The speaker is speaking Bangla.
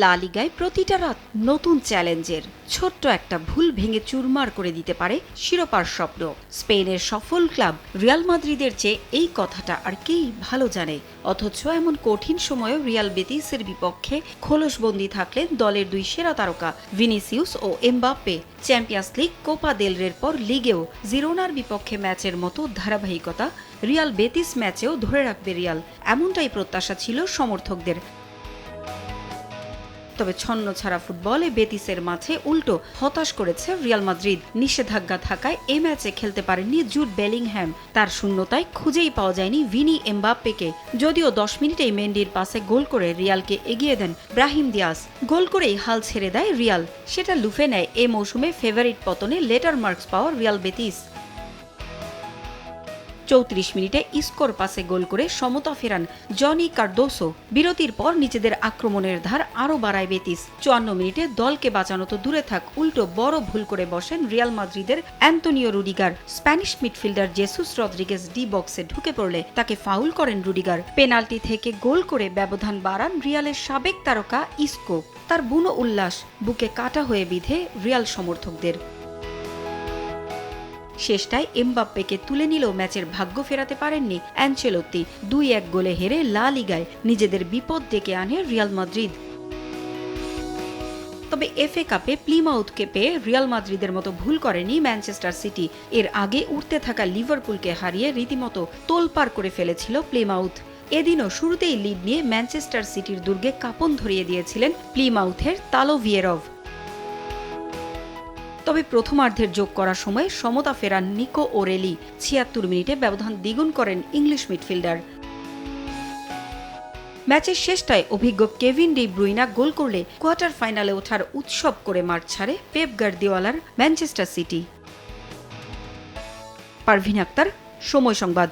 লা লিগায় প্রতিটা রাত নতুন চ্যালেঞ্জের, ছোট্ট একটা ভুল ভেঙে চুরমার করে দিতে পারে শিরোপার স্বপ্ন। স্পেনের সফল ক্লাব রিয়াল মাদ্রিদের চেয়ে এই কথাটা আর কেই ভালো জানে। অথচ এমন কঠিন সময়েও রিয়াল বেতিসের বিপক্ষে খোলসবন্দি থাকলেন দলের দুই সেরা তারকা ভিনিসিউস ও এমবাপ্পে। চ্যাম্পিয়ন্স লিগ কোপা দেলরের পর লিগেও জিরোনার বিপক্ষে ম্যাচের মতো ধারাবাহিকতা রিয়াল বেতিস ম্যাচেও ধরে রাখবে রিয়াল। এমনটাই প্রত্যাশা ছিল সমর্থকদের। তবে ছন্ন ছাড়া ফুটবলে বেতিসের মাঝে উল্টো হতাশ করেছে রিয়াল মাদ্রিদ। নিষেধাজ্ঞা থাকায় এ ম্যাচে খেলতে পারেননি জুড বেলিংহ্যাম তার শূন্যতায় খুঁজেই পাওয়া যায়নি ভিনি এমবাপ্পেকে। যদিও দশ মিনিটেই মেন্ডির পাশে গোল করে রিয়ালকে এগিয়ে দেন ব্রাহিম দিয়াস। গোল করেই হাল ছেড়ে দেয় রিয়াল। সেটা লুফে নেয় এ মৌসুমে ফেভারিট পতনে লেটার মার্কস পাওয়া রিয়াল বেতিস। চৌত্রিশ মিনিটে ইস্কোর পাসে গোল করে সমতা ফেরান জনি কার্দোসো বিরতির পর নিজেদের আক্রমণের ধার আরও বাড়ায় বেতিস। চুয়ান্ন মিনিটে দলকে বাঁচানো তো দূরে থাক, উল্টো বড় ভুল করে বসেন রিয়াল মাদ্রিদের Antonio Rudiger. Spanish midfielder Jesus Rodriguez D বক্সে ঢুকে পড়লে তাকে ফাউল করেন রুডিগার। পেনাল্টি থেকে গোল করে ব্যবধান বাড়ান রিয়ালের সাবেক তারকা ইস্কো। তার বুনো উল্লাস, বুকে কাটা হয়ে বিধে রিয়াল সমর্থকদের। শেষটায় এমবাপ্পেকে তুলে নিলেও ম্যাচের ভাগ্য ফেরাতে পারেননি অ্যাঞ্চেলোত্তি। দুই এক গোলে হেরে লা লিগায় নিজেদের বিপদ ডেকে আনে রিয়াল মাদ্রিদ। তবে এফএ কাপে প্লিমাউথকে পেয়ে রিয়াল মাদ্রিদের মতো ভুল করেনি ম্যানচেস্টার সিটি। এর আগে উঠতে থাকা লিভারপুলকে হারিয়ে রীতিমতো তোলপার করে ফেলেছিল প্লিমাউথ। এদিনও শুরুতেই লিড নিয়ে ম্যানচেস্টার সিটির দুর্গে কাপন ধরিয়ে দিয়েছিলেন প্লিমাউথের তালো ভিয়েরভ তবে প্রথমার্ধের যোগ করার সময় সমতা ফেরান নিকো ওরেলি ছিয়াত্তর মিনিটে ব্যবধান দ্বিগুণ করেন ইংলিশ মিডফিল্ডার। ম্যাচের শেষটায় অভিজ্ঞ কেভিন ডি ব্রুইনা গোল করলে কোয়ার্টার ফাইনালে ওঠার উৎসব করে মাঠ ছাড়ে পেপ গার্দিওয়ালার ম্যানচেস্টার সিটি। পারভিন আক্তার, সময় সংবাদ।